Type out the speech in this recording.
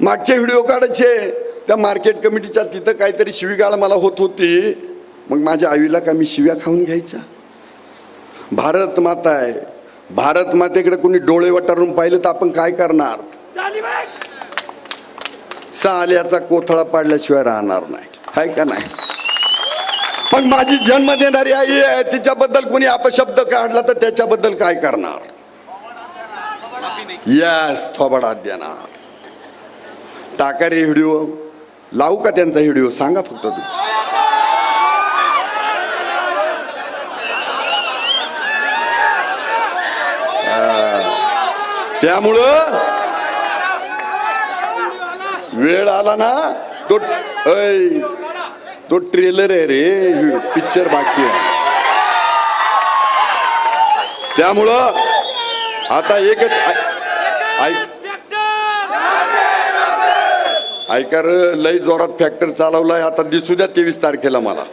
मागचे व्हिडिओ काढायचे. त्या मार्केट कमिटीच्या तिथं काहीतरी शिवीगाळ मला होत होती. मग माझ्या आईला का मी शिव्या खाऊन घ्यायचा? भारत माता आहे. भारत मातेकडे कोणी डोळे वटारून पाहिलं तर आपण काय करणार? साल्याचा कोथळा पाडल्याशिवाय राहणार नाही. आहे का नाही? पण माझी जन्म देणारी आई आहे. तिच्याबद्दल कोणी अपशब्द काढला तर त्याच्याबद्दल काय करणार? यस थोबडा देणार. टाका रे व्हिडिओ लावू का त्यांचा व्हिडिओ? सांगा फक्त तू त्यामुळं वेळ आला ना तो ऐ, तो ट्रेलर आहे रे पिक्चर बाकी आहे. त्यामुळं आता एकच ऐ- ऐक ऐकार लय जोरात फॅक्टर चालवलाय आता दिसू द्या तेवीस तारखेला मला.